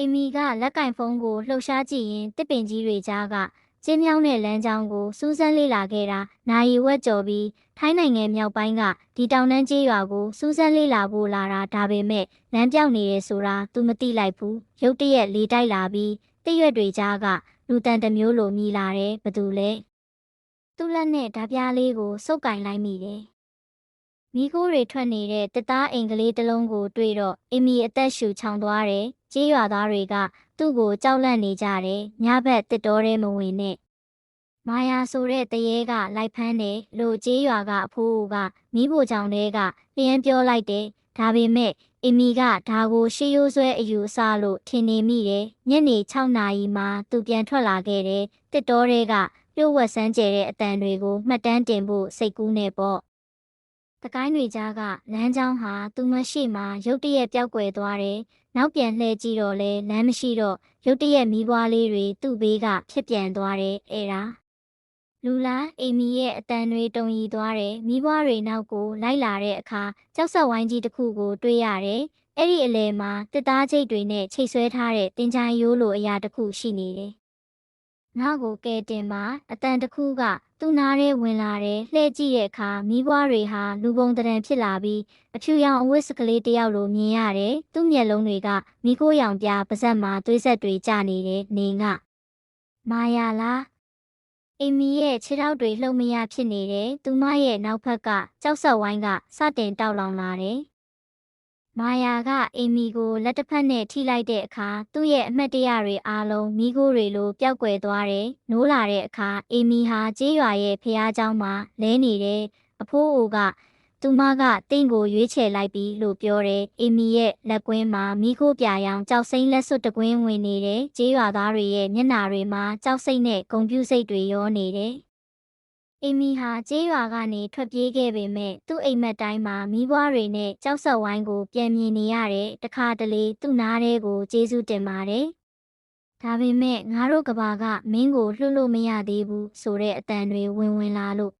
အီမီကလက်ကင်ဖုန်းကိုလှုပ်ရှားကြည့်ရင်တစ်ပင်ကြီးတွေကြားကကျင်းမြောင်းတဲ့လမ်းကြောင်းကိုစူးစမ်းလေ့လာခဲ့တာနာရီဝက်ကျော်ပြီးထိုင်းနိုင်ငံမြောက်ပိုင်းကဒီတောင်တန်းကျေးရွာကိုစူးစမ်းလေ့လာဖို့လာတာဒါပေမဲ့လမ်းပြောင်းနေတယ်ဆိုတာ तू မသိလိုက်ဘူးရုတ်တရက်လေတိုက်လာပြီးတစ်ရွက်တွေကြားကလူတန်တစ်မျိုးလိုမြည်လာတယ်ဘသူလဲသူ့လက်နဲ့ဓာပြားလေးကိုစုပ်ကင်လိုက်မိတယ်မိခိုးတွေထွက်နေတဲ့တစ်သားအိမ်ကလေးတစ်လုံးကိုတွေ့တော့အီမီအသက်ရှူချောင်သွားတယ်။ ကြေးရွာသားတွေက သူ့ကိုကြောက်လန့်နေကြတယ်။ညဘက်တစ်တော်ထဲမဝင်နဲ့။မာယာဆိုတဲ့တရေကလိုက်ဖမ်းတယ်လို့ကြေးရွာကအဖိုးကမိဖို့ကြောင့်တွေကလျှမ်းပြောလိုက်တယ်။ဒါပေမဲ့အီမီကဒါကိုရှေးရိုးဆွဲအယူအဆလို့ထင်နေမိတယ်။ညနေ6နာရီမှာသူပြန်ထွက်လာခဲ့တယ်။တစ်တော်တွေကပြုတ်ဝက်ဆန်းကျဲတဲ့အတန်တွေကိုမှတ်တမ်းတင်ဖို့စိတ်ကူးနေပေါ့။ တကိုင်းတွေကြားကလမ်းကြောင်းဟာသူမရှိမှရုတ်တရက်ပျောက်ကွယ်သွားတယ်။နောက်ပြန်လှည့်ကြည့်တော့လဲလမ်းမရှိတော့ရုတ်တရက်မီးပွားလေးတွေသူ့ဘေးကဖြစ်ပြန်သွားတယ်အဲ့ဒါလူလားအိမ်မီရဲ့အတန်တွေတုံရီသွားတယ်မီးပွားတွေနောက်ကိုလိုက်လာတဲ့အခါကြောက်ဆက်ဝိုင်းကြီးတစ်ခုကိုတွေ့ရတယ်။အဲ့ဒီအလဲမှာတစ်သားချိတ်တွေနဲ့ချိတ်ဆွဲထားတဲ့တင်ချိုင်ရိုးလိုအရာတစ်ခုရှိနေတယ်။ ငါ့ကိုကဲတင်ပါအတန်တစ်ခုကသူ့နားထဲဝင်လာတယ်လှည့်ကြည့်တဲ့အခါမိဘွားတွေဟာလူပုံတရံဖြစ်လာပြီးအဖြူရောင်အဝတ်စကလေးတစ်ယောက်လိုမြင်ရတယ်သူ့မျက်လုံးတွေကမိခိုးရောင်ပြပါဇက်မှာသွေးဆက်တွေကျနေတယ်နေငါမာယာလားအီမီရဲ့ခြေထောက်တွေလှုပ်မရဖြစ်နေတယ်သူမရဲ့နောက်ဖက်ကကြောက်ဆက်ဝိုင်းကစတင်တောက်လောင်လာတယ် မာယာကအီမီကိုလက်တစ်ဖက်နဲ့ထိလိုက်တဲ့အခါသူ့ရဲ့အမှတ်တရတွေအားလုံးမိခိုးတွေလိုပျောက်ကွယ်သွားတယ်။နိုးလာတဲ့အခါအီမီဟာကြေးရွာရဲ့ဖျားเจ้าမှာလဲနေတယ်။အဖိုးအိုကသူမကတင့်ကိုရွေးချယ်လိုက်ပြီလို့ပြောတယ်။အီမီရဲ့လက်ကွင်းမှာမိခိုးပြာရောင်ကြောက်စိမ့်လက်စွပ်တကွင်းဝင်နေတယ်။ကြေးရွာသားတွေရဲ့မျက်နှာတွေမှာကြောက်စိမ့်နဲ့ဂုံပြူစိတ်တွေရောနေတယ်။ အီမီဟာကျေးရွာကနေထွက်ပြေးခဲ့ပေမဲ့သူ့အိမ်မက်တိုင်းမှာမိဘွားတွေနဲ့ကြောက်ဆက်ဝိုင်းကိုပြန်မြင်နေရတယ်တခါတလေသူ့နားထဲကိုကျေးဇူးတင်ပါတယ်ဒါပေမဲ့ငါတို့ကဘာကမင်းကိုလှုပ်လို့မရသေးဘူးဆိုတဲ့အတန်တွေဝင်ဝင်လာလို့